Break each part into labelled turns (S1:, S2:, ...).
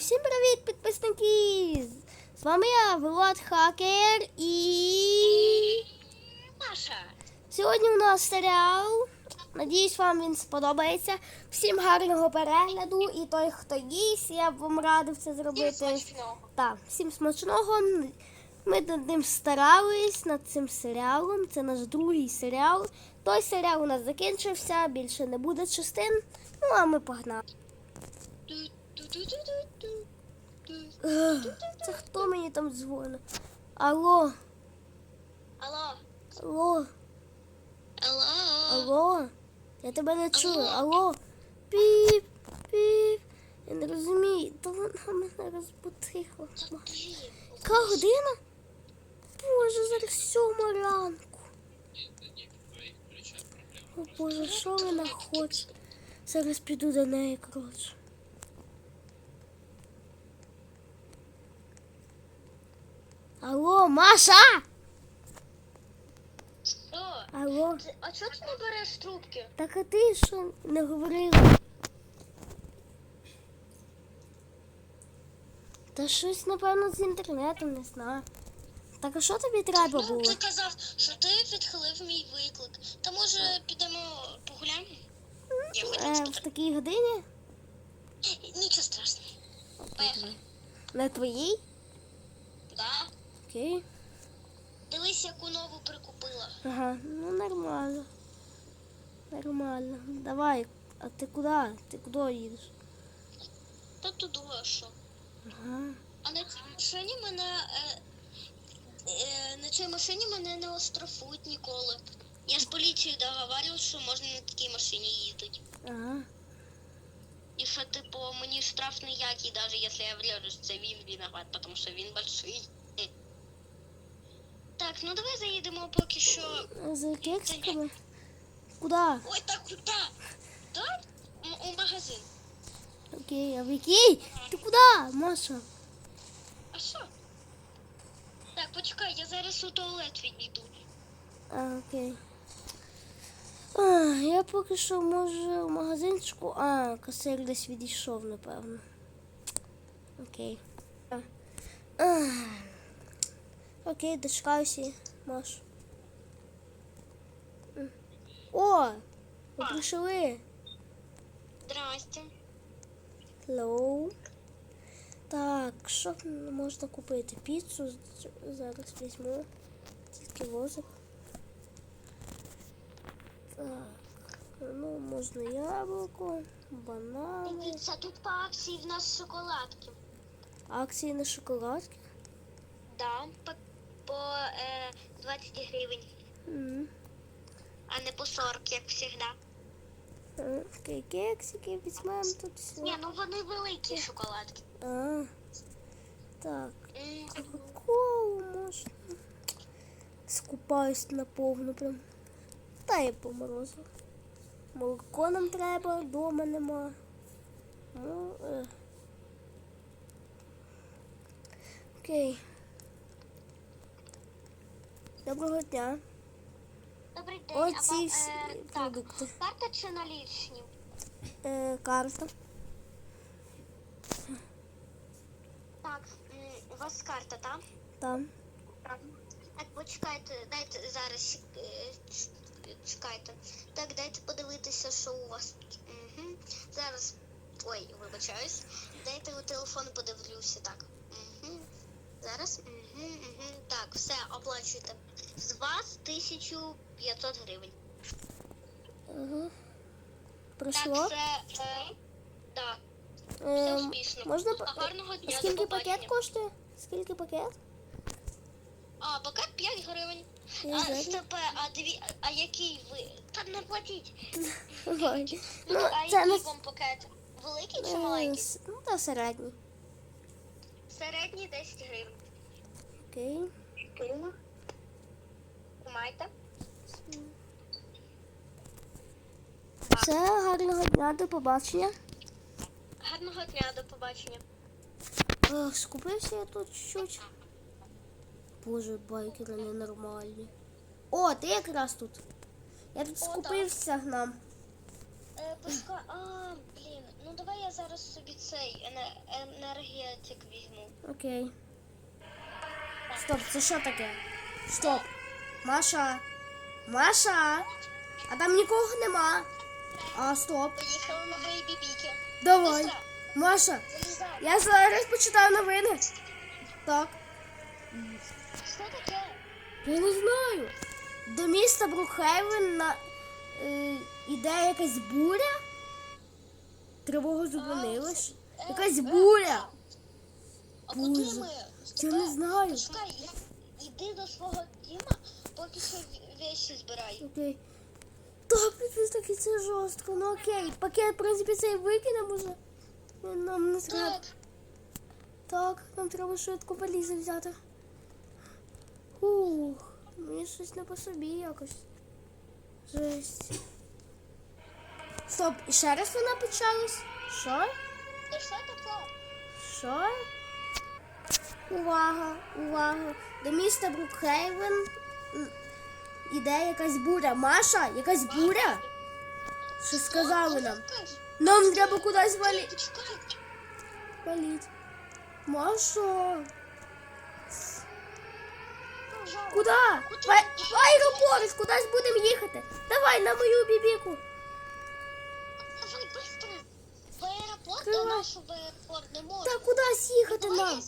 S1: всім привіт, підписники! З вами я, Влад Хакер, і
S2: Маша.
S1: сьогодні у нас серіал. Надіюсь, вам він сподобається. Всім гарного перегляду і той, хто їсть, я б вам радив це зробити.
S2: смачного.
S1: Так, всім смачного. Ми над ним старались над цим серіалом. Це наш другий серіал. Той серіал у нас закінчився, більше не буде частин. Ну а ми погнали. Це хто мені там дзвонить? Алло,
S2: Алло.
S1: алло,
S2: Алло.
S1: алло. Я тебе не чую.
S2: Алло.
S1: Піп, піп. Я не розумію. То вона мене розбудила. Яка година? Боже, зараз сьома ранку. О Боже, що вона хоче? Зараз піду до неї, коротше. Алло, Маша!
S2: Що?
S1: Алло,
S2: Ти- А чого ти не береш трубки?
S1: так а ти що не говорила? Та щось, напевно, з інтернетом не знаю. Так а що тобі треба
S2: Ну,
S1: було?
S2: ти казав, що ти відхилив мій виклик. Та може підемо погуляємо? Я хотів
S1: Е, в
S2: спитати.
S1: такій годині?
S2: Нічого страшного. Поїхали.
S1: На твоїй?
S2: Да.
S1: Окей.
S2: Дивись, яку нову прикупила.
S1: Ага, ну нормально. Нормально. Давай, а ти куди? Ти куди їдеш?
S2: Та ти думаєш, що?
S1: Ага.
S2: А на цій машині мене. Е, е, на цій машині мене не оштрафують ніколи. Я з поліцією договаривав, що можна на такій машині їздити.
S1: Ага.
S2: І що, типу, мені штраф ніякий, навіть якщо я врежу, це він виноват, тому що він большой. Так, ну давай заїдемо поки що.
S1: За кексиками? Куди?
S2: Ой, так куди? М- У магазин.
S1: Окей, а в який? Ти куди, Маша?
S2: А що? Так, почекай, я зараз у туалет відійду.
S1: А, окей. А, я поки що може в магазинчику. А, касир десь відійшов, напевно. Окей. А. Окей, дочекаюся, Маш. О! Ви прийшли.
S2: Здрасте.
S1: Hello. Так, що можна купити? Піцу зараз візьму. Тільки возик. Так. Ну, можна яблуко, банани.
S2: Дивіться, тут по акції в нас шоколадки.
S1: Акції на шоколадки.
S2: Да, по, по е, 20 гривень,
S1: М.
S2: а не по 40, як завжди.
S1: Е, кексики візьмемо тут все.
S2: Ні, ну вони великі шоколадки.
S1: А, так,
S2: М,
S1: Кока-колу можна. Скупаюсь наповну прям. Та я по морозу. Молоко нам треба, вдома нема. Ну, е. Окей. Доброго дня.
S2: Добрий день,
S1: Оці
S2: а вам,
S1: всі
S2: е, так, карта чи налічні?
S1: Е, карта.
S2: Так, м, у вас карта, так?
S1: Там.
S2: Так, почекайте, дайте зараз е, ч- чекайте. Так, дайте подивитися, що у вас. Угу. Зараз. Ой, вибачаюсь. Дайте у телефон подивлюся, так. Угу. Зараз. Угу, угу. Так, все, оплачуйте. З вас 1500 гривень.
S1: Ага. Пройшло.
S2: Так, це. Е, да, все
S1: Е,
S2: успішно.
S1: можна
S2: А
S1: по-
S2: гарного дня. До
S1: скільки пакет коштує? Скільки пакет?
S2: А, пакет 5 гривень.
S1: Я
S2: А,
S1: знаю.
S2: СТП, а дві, а який ви? Та не платіть.
S1: Ой.
S2: Ну,
S1: Ну,
S2: а
S1: це
S2: який
S1: не
S2: вам пакет? Великий чи
S1: Е,
S2: маленький?
S1: с- Ну, та середній.
S2: Середній 10 гривень.
S1: Окей.
S2: Тримайте.
S1: Все, гарного дня, до побачення.
S2: Гарного дня, до побачення.
S1: Ах, скупився я тут чуть-чуть. Боже, байкери ненормальні. О, ти якраз тут. Я тут
S2: О,
S1: скупився нам.
S2: Е, почекай, а, блін, ну давай я зараз собі цей ене- енергетик візьму.
S1: Окей. Стоп, це що таке? Стоп. Маша. Маша. А там нікого нема. А, стоп.
S2: Поїхали на мої бібіки.
S1: Давай.
S2: Быстро,
S1: Маша,
S2: залізай.
S1: я зараз почитаю новини. Так.
S2: Що таке?
S1: Я не знаю. До міста Брукхейвен на, е, іде якась буря. Тривога зупинилась.
S2: Е,
S1: Якась
S2: е,
S1: буря.
S2: А
S1: Боже,
S2: куди ми?
S1: Я не знаю.
S2: Почекай, я- іди до свого діма, поки що вещі збирай.
S1: Окей. Так, підписники, це жорстко. Ну окей. Пакет, в принципі, цей викинемо вже. Нам не треба.
S2: Так,
S1: нам треба швидко валізи взяти. Ух, мені щось не по собі якось. Жесть. Стоп, і ще раз вона почалась? Що?
S2: що таке?
S1: Що? Увага, увага. До міста Брукхейвен іде якась буря. Маша, якась буря? Що сказали нам? Нам треба кудись валі...
S2: Почекай,
S1: валіть. Маша, куди? В, аеропорт, кудись будемо їхати. Давай на мою бібіку.
S2: Давай быстро. В аеропорт, а нашу аеропорт не можна.
S1: Та кудись їхати нам?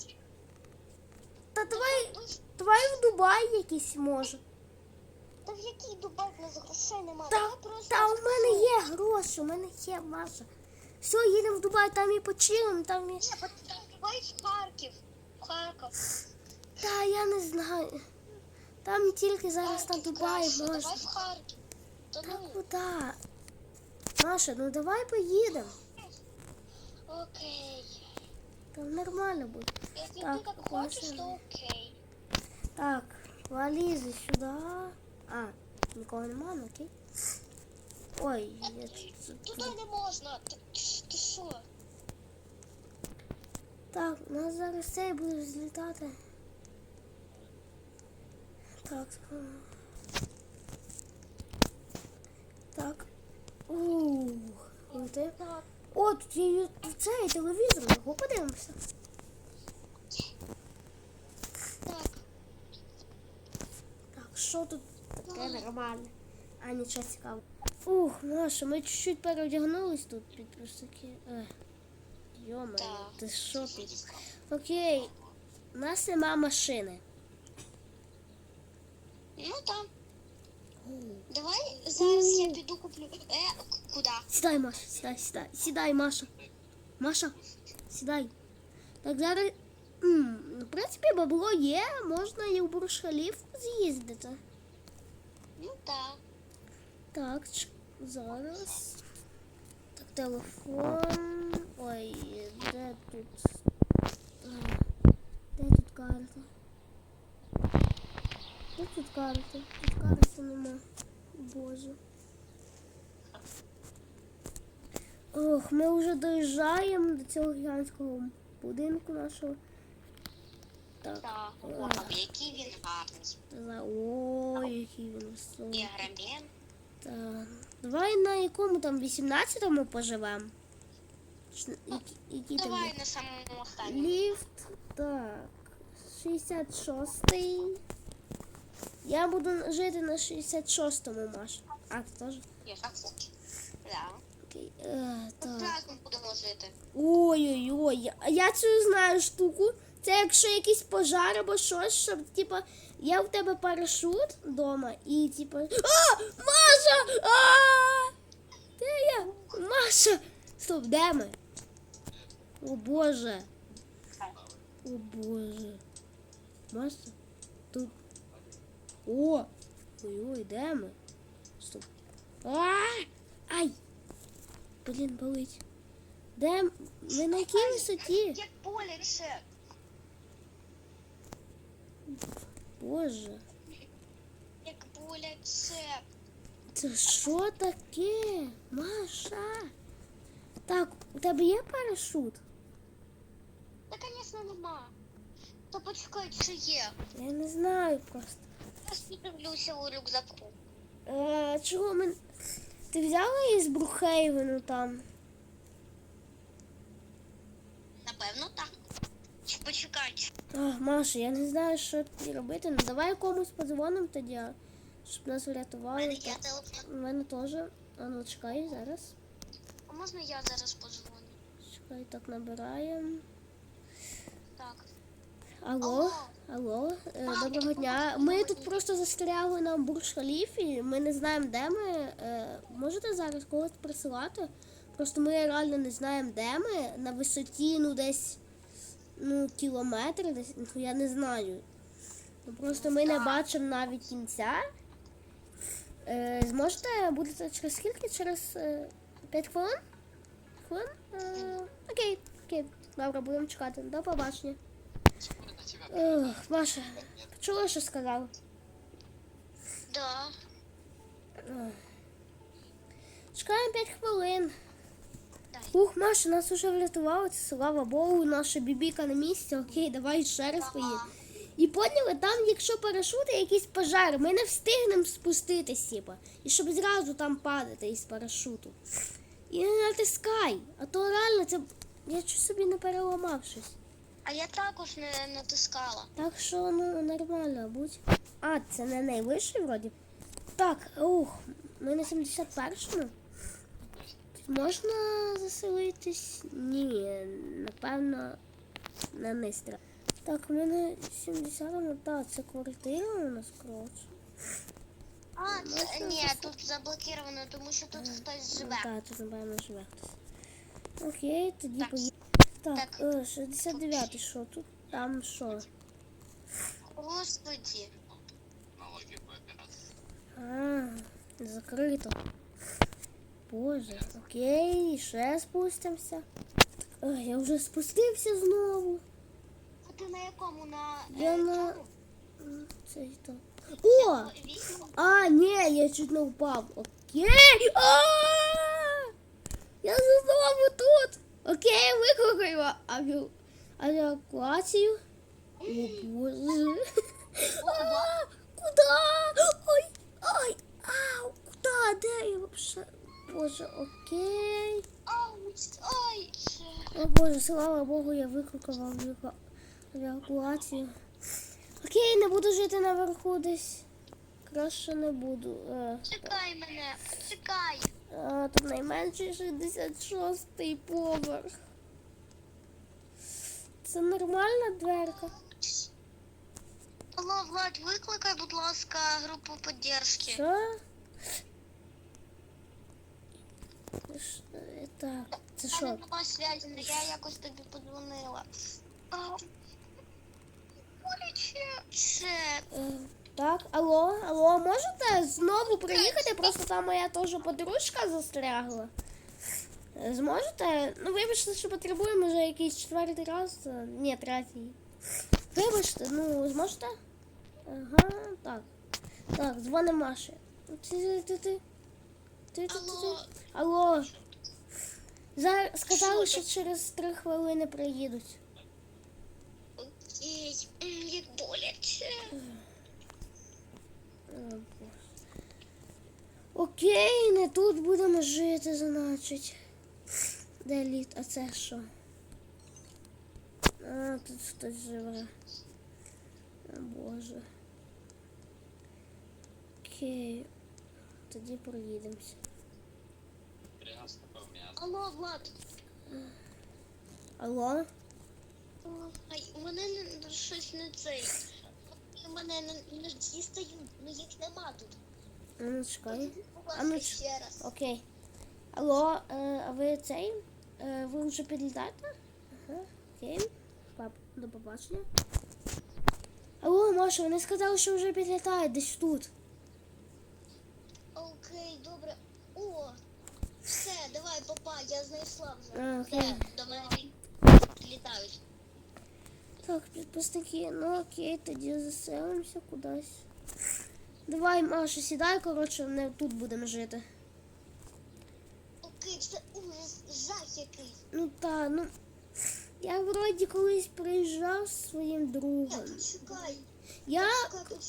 S1: Та давай, давай в Дубай якийсь може.
S2: Та в який Дубай в нас грошей немає?
S1: Та,
S2: просто
S1: та у мене є гроші, у мене є Маша. Все, їдемо в Дубай, там і почилимо, там і.
S2: Давай в Харків. Харків.
S1: Та я не знаю. Там тільки зараз на Дубаї
S2: краще. Давай в Харків. Та
S1: Та
S2: ну,
S1: куди? Маша, ну давай поїдемо.
S2: окей.
S1: Там нормально буде.
S2: Якщо
S1: Так,
S2: ти так хочеш,
S1: Маша.
S2: то окей.
S1: Так, валізи сюди. А, нікого нема, ну окей. Ой, я тут-
S2: Туди не можна. Ти, ти що?
S1: Так, у нас зараз цей буде злітати. Так. а. Так. Ух, крути.
S2: Так.
S1: О, тут є цей телевізор, його подивимося.
S2: Так.
S1: Так, що тут таке нормальне? А, нічого цікавого. Ух, Маша, ми чуть-чуть переодягнулись тут під просики. Ех. Йома, ти що тут? Окей, у нас нема машини.
S2: Ну там. Давай зараз я піду куплю. Е, куди?
S1: Сідай, Маша, сідай, сідай, сідай, Маша. Маша, сідай. Так зараз. м, В принципі, бабло є, можна і в Бурж-Халіф з'їздити.
S2: Ну так.
S1: Так, ч- зараз. Так, телефон. Ой, де тут? А, Де тут карта? Де тут карта? Тут карти нема. Боже. Ох, ми вже доїжджаємо до цього гігантського будинку нашого. Так.
S2: Так.
S1: О,
S2: який він гарний.
S1: Ой, який він високий. Так. Давай на якому там 18-му поживемо. На- які- Який там
S2: на самому останньому.
S1: Ліфт. Так. 66-й. Я буду жити на 66-му, Маш. А, ти теж?
S2: Я так. Да.
S1: Окей. Е, так.
S2: Разом будемо жити.
S1: Ой-ой-ой, а я цю знаю штуку. Це якщо якийсь пожар або щось, щоб типа є в тебе парашут вдома і типа. А! Маша! А! Де я? Маша! Стоп, де ми? О Боже! О Боже! Маша? Тут. О! Ой-ой, де ми? Стоп. А! Ай! Блін, болить. Де ми на якій висоті?
S2: Як боляче.
S1: Боже,
S2: Як боляче.
S1: це що таке? Маша? Так, у тебе є парашут?
S2: Та, звісно, нема. Та почекай, чи є.
S1: Я не знаю просто.
S2: Я дивлюся у рюкзаку.
S1: Е, чого ми. Ти взяла із Брухейвену там?
S2: Напевно, так. Почекайте.
S1: Ах, Маша, я не знаю, що тобі робити. Ну давай комусь подзвонимо тоді, щоб нас
S2: У
S1: врятували.
S2: мене є телефон.
S1: У мене теж. А ну чекай зараз.
S2: А можна я зараз подзвоню?
S1: Чекай, так набираємо. Алло, алло, е, доброго дня. Ми тут просто застрягли на бурж халіфі. Ми не знаємо, де ми. Е, Можете зараз когось присилати? Просто ми реально не знаємо, де ми. На висоті, ну десь ну, кілометр, десь, ну я не знаю. Ну, просто ми не бачимо навіть кінця. Е, зможете будете через скільки? Через е, 5 хвилин? Хвилин? Окей, окей. Добре, будемо чекати. До побачення. Ох, Маша, почула, що сказав?
S2: Да.
S1: Чекаємо 5 хвилин.
S2: Дай.
S1: Ух, Маша, нас уже врятували, це слава Богу, наша бібіка на місці. Окей, давай ще раз поїдемо. І поняли, там, якщо парашути, якийсь пожар, ми не встигнемо спуститись, типа. І щоб зразу там падати із парашуту. І не натискай, а то реально це. Я чуть собі не переламав щось.
S2: А я також не натискала.
S1: Так що ну нормально будь. А, це не найвищий вроді. Так, ух, ми на 71-му. Тут можна заселитись? Ні, напевно, на нистра. Так, ми на 70-му, так, це квартира у нас коротше.
S2: А, це, ні, тут заблокировано, тому що тут хтось живе.
S1: Так, тут, напевно, живе хтось. Окей, тоді поїдемо. Так,
S2: Так.
S1: е, 69-й, що тут? Там що?
S2: Господи.
S1: А, закрито. Боже, окей, ще спустимося. Ой, я вже спустився знову.
S2: А ти на якому? На
S1: Я
S2: е,
S1: на-
S2: цьому?
S1: М, Це і то. О!
S2: Вісім?
S1: А, ні, я чуть не впав. Окей. А! Окей, викликаємо авіа... евакуацію. О, Боже. А, Куда? Ой, ой, ау, куда? Де я вообще? Боже, окей.
S2: Ай.
S1: О Боже, слава Богу, я викликав авіа- евакуацію. Окей, не буду жити наверху десь. Краще не буду. Е,
S2: Чекай мене, чекай.
S1: А, тут найменший 66-й поверх. Це нормальна дверка.
S2: Алло, Влад, викликай, будь ласка, групу підтримки.
S1: Що? Е, Так, це що?
S2: нема зв'язі, але я якось тобі подзвонила. Боляче. Це
S1: Е, Так, алло, алло, можете знову приїхати? Просто там моя теж подружка застрягла. Зможете? Ну, вибачте, що потребуємо вже якийсь четвертий раз. Е, Ні, третій. Вибачте, ну зможете? Ага, так. Так, дзвонимо Маші. Ти, ти, ти, ти. Ти, ти, ти,
S2: Алло.
S1: Зараз сказали, що через три хвилини приїдуть.
S2: окей, як боляче.
S1: О, Боже. Окей, не тут будемо жити, значить. Де лід? А це що? А, тут хтось живе. О, Боже. Окей. Тоді проїдемося.
S2: Алло, Влад.
S1: Алло?
S2: Ай, у мене не, щось не цей. У мене не, не дістають, ну їх нема тут.
S1: А ну чекай. А ну,
S2: ще раз.
S1: Окей. Алло, е, а ви цей? Е, ви вже підлітаєте? Ага, окей. Пап, до побачення. Алло, Маша, вони сказали, що вже підлітають десь тут.
S2: Окей, добре. О, все, давай, папа, я знайшла вже.
S1: А, окей.
S2: Все, до мене літають.
S1: Так, підписники, ну окей, тоді заселимося кудись. Давай, Маша, сідай, коротше, не тут будемо жити.
S2: Окей, це ужас, жах який.
S1: Ну та, ну. Я вроді колись приїжджав зі своїм другом.
S2: Я тут чекай.
S1: Я.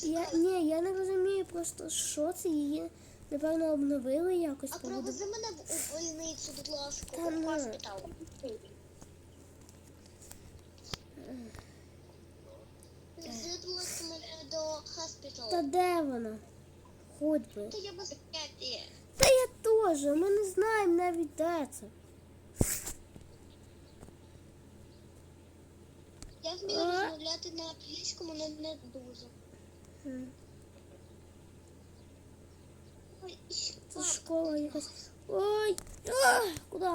S1: Я, ні, я не розумію просто, що це її Напевно, обновили якось.
S2: А провези мене в больницю, будь ласка,
S1: Та
S2: в госпітал. Завези, будь ласка, до госпіталу.
S1: Та де вона? Хоч би.
S2: Та я без поняття.
S1: Та я теж, ми не знаємо навіть де це.
S2: Я вмію
S1: А?
S2: розмовляти на англійському, але не дуже. Ой,
S1: Це школа якась. Ой! А, куди?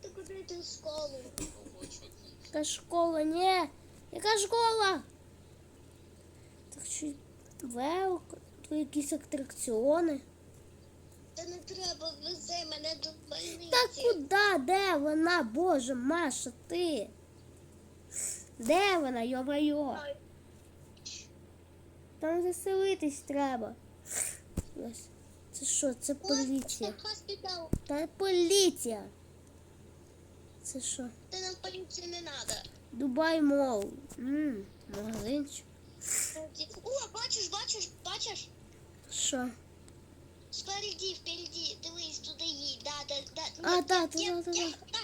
S2: ти куди йти в школу?
S1: Яка школа? Ні! Яка школа? Так велко, тут якісь атракціони.
S2: Та не треба, вези мене до больниці.
S1: Та куди? Де вона? Боже, Маша, ти? Де вона, йо-майо? Там заселитись треба. Це що? Це поліція. Та поліція. Це що?
S2: Та нам поліції не треба.
S1: Дубай Мол. Магазинчик.
S2: О, бачиш, бачиш, бачиш?
S1: Що?
S2: Спереді, впереді, дивись, туди їдь, да, да, да.
S1: А,
S2: Ні,
S1: да,
S2: ні,
S1: да,
S2: ні,
S1: да, да,
S2: ні,
S1: да.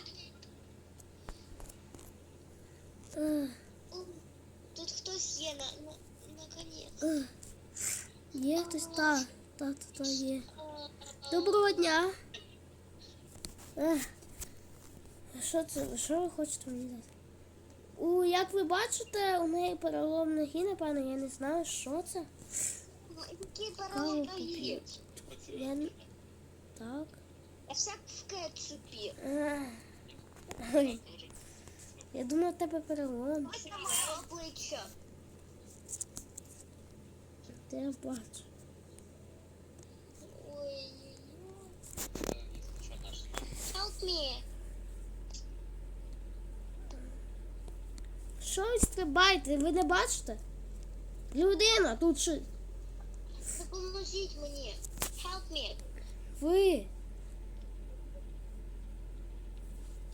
S2: да.
S1: Ех,
S2: О, Тут хтось є, на, на, наконець.
S1: ех. Є хтось? Та, та, та, та є.
S2: А,
S1: Доброго дня. Ех. Що це? Що ви хочете мені дати? У, як ви бачите, у неї перелом ноги, напевно, я не знаю, що це.
S2: Які
S1: Каву
S2: паролі.
S1: Я... Так.
S2: Всяк в кетчупі.
S1: Ой. Я думаю, у тебе перелом.
S2: Ось на моє обличчя.
S1: Та я бачу.
S2: Ой. Help me.
S1: Що ви стрибаєте? Ви не бачите? Людина, тут що?
S2: Допоможіть мені. Help me.
S1: Ви.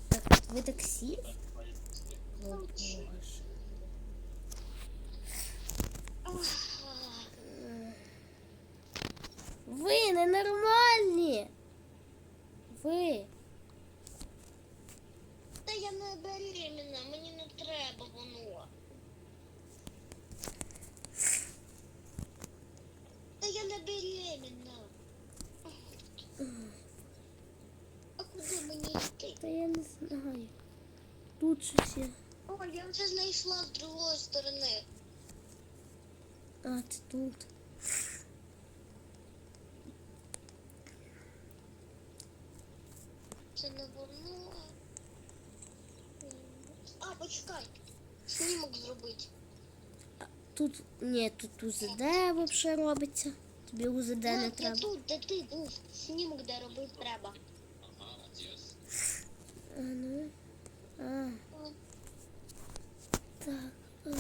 S1: Так, ви таксі? О, Боже. Ви ненормальні. Ви.
S2: Та я не беременна, мені не треба воно. Та я не беременна. А куди мені йти?
S1: Та я не знаю. Тут щось є.
S2: О, я вже знайшла з другої сторони.
S1: А, це тут.
S2: Це не воно. Почекай. Снімок зробити.
S1: Тут. Ні, тут УЗД взагалі робиться. Тобі УЗД не
S2: я
S1: треба.
S2: тут, де ти був. Снімок, де робити треба.
S1: А, ну. А, так. А.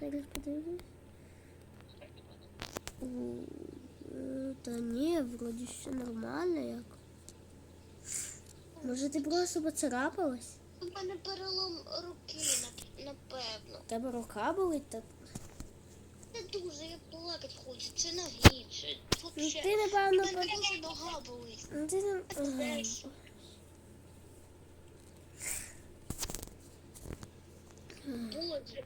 S1: Зараз подивлюсь. Е, Та ні, вроді все нормально як. Може ти просто поцарапалась?
S2: У мене перелом руки, напевно.
S1: У тебе рука болить так?
S2: Не дуже, я плакати хочу, чи ноги, чи
S1: Ну
S2: вообще.
S1: ти напевно
S2: мене дуже нога болить.
S1: Ну ти не.
S2: Знаєш. Боже.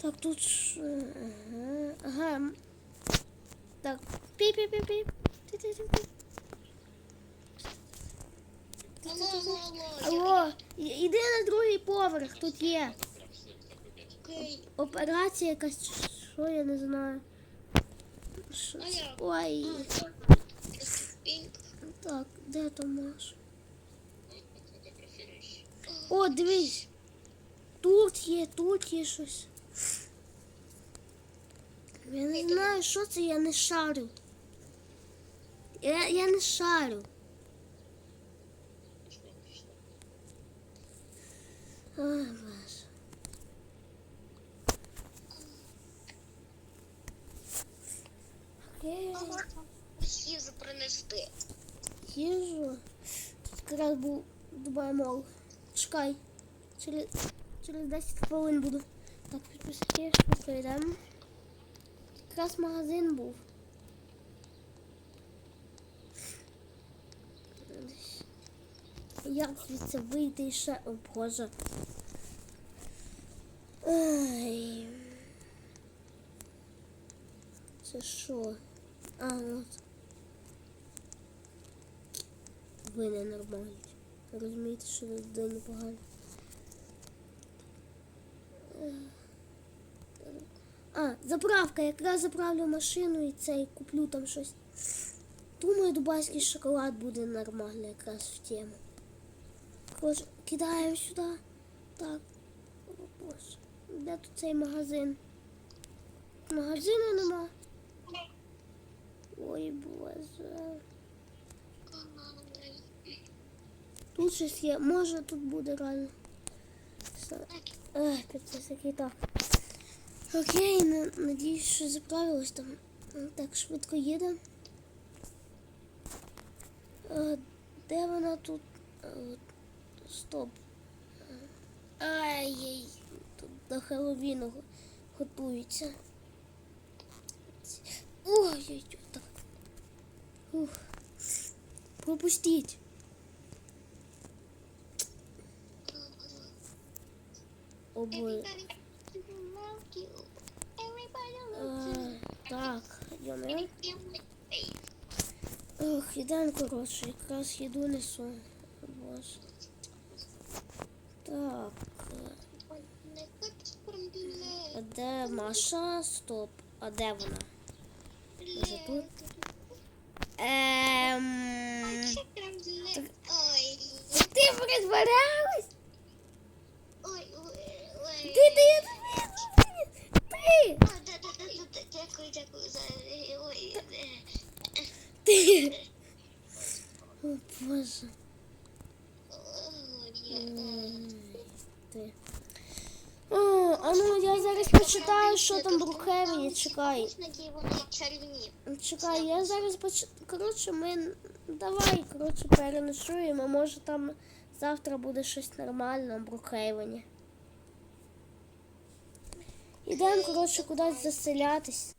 S1: Так, тут. Ага. ага. Так. Пі-пі-пі-пі. Ти-ти-ти-ти.
S2: Алло, алло, алло.
S1: Іди на другий поверх, тут є. Операція якась, що я не знаю. Що? Ой. Так, де Томаш? О, дивись. Тут є, тут є щось. Я не знаю, що це, я не шарю. Я, я не шарю. Ой, Боже. Окей.
S2: Їжу принести.
S1: Їжу. якраз був Дубай Мол. Чекай. Через, через 10 хвилин буду. Так, підписки, йдемо. Якраз магазин був. Як звідси вийти і ще, о боже. Ай. Це що? А, от. Ви ненормальні. Розумієте, що ви день непогано. А, заправка. Якраз заправлю машину і цей куплю там щось. Думаю, дубайський шоколад буде нормально якраз в тему. Коротше, кидаємо сюди. Так. О, боже. Де тут цей магазин? Магазину нема. Ой, боже. Тут щось є. Може тут буде реально. Ех, підписники, так. Окей, на- надіюсь, що заправилось там. Так, швидко їде. Е, Де вона тут? Е, Стоп. Ай-яй. Тут до Хеллоуіну го- готуються. Ой-ой, так. Ух. Пропустіть. О, Так, йдемо. Ох, йдемо, коротше, якраз їду несу. Боже. Так. А де Маша? Стоп. А де вона? Може тут? Ем... Ти притворялась?
S2: ой, ой, ой.
S1: Ти, ти, я тобі Ти!
S2: А, да, да, да, да, да, дякую, дякую за ой. е,
S1: Ти! О, Боже.
S2: ой, е,
S1: М, Ти. О, а ну я зараз почитаю, що там в Чекай.
S2: Вони чарівні.
S1: Чекай, я зараз поч... Коротше, ми. Давай, коротше, переночуємо. Може там завтра буде щось нормальне в Брукхейвені. Ідемо, коротше, кудись заселятись.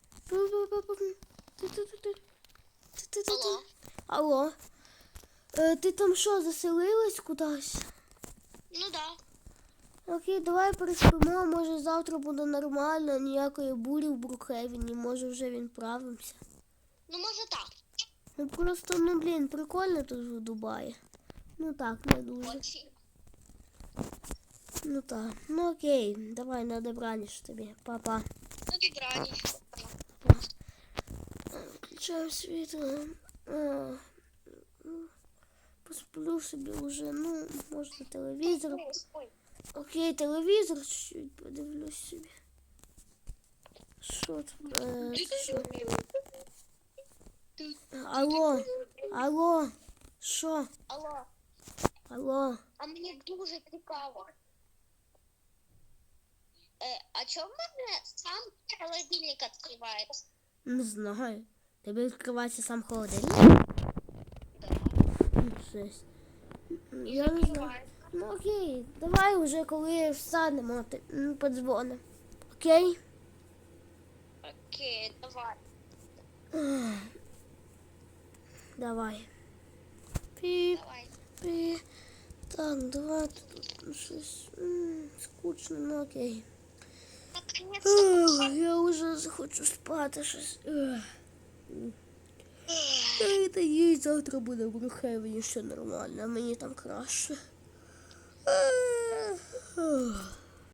S2: Алло?
S1: Алло. Е, ти там що, заселилась кудись?
S2: Ну да.
S1: Окей, давай переспимо, може завтра буде нормально, ніякої бурі в Брукхевені, може вже він правимся.
S2: Ну може так.
S1: Ну просто, ну блін, прикольно тут в Дубаї. Ну так, не дуже.
S2: Очень.
S1: Ну так. Ну окей, давай на добраніч тобі. Па-па.
S2: Ну добраніч.
S1: Включаю світло. Посплю собі вже, ну, можна телевізор.
S2: Ой,
S1: Окей, телевізор чуть-чуть подивлюсь собі. Що там? Е, що? Алло, алло, що?
S2: Алло,
S1: Алло.
S2: а мені дуже цікаво. Е, а чому в мене сам холодильник відкривається?
S1: Не знаю. Тебе відкривається сам холодильник?
S2: Да.
S1: Ну, Щось. Я не знаю. Ну окей, давай вже коли встанемо, ти м. Окей?
S2: Окей, давай.
S1: Давай. Піп,
S2: Давай.
S1: піп. Так, давай тут щось скучно, ну окей.
S2: Наконец-то.
S1: Я вже хочу спати щось. Та їй завтра буде в Брухевені все нормально, мені там краще. Ех. Ах.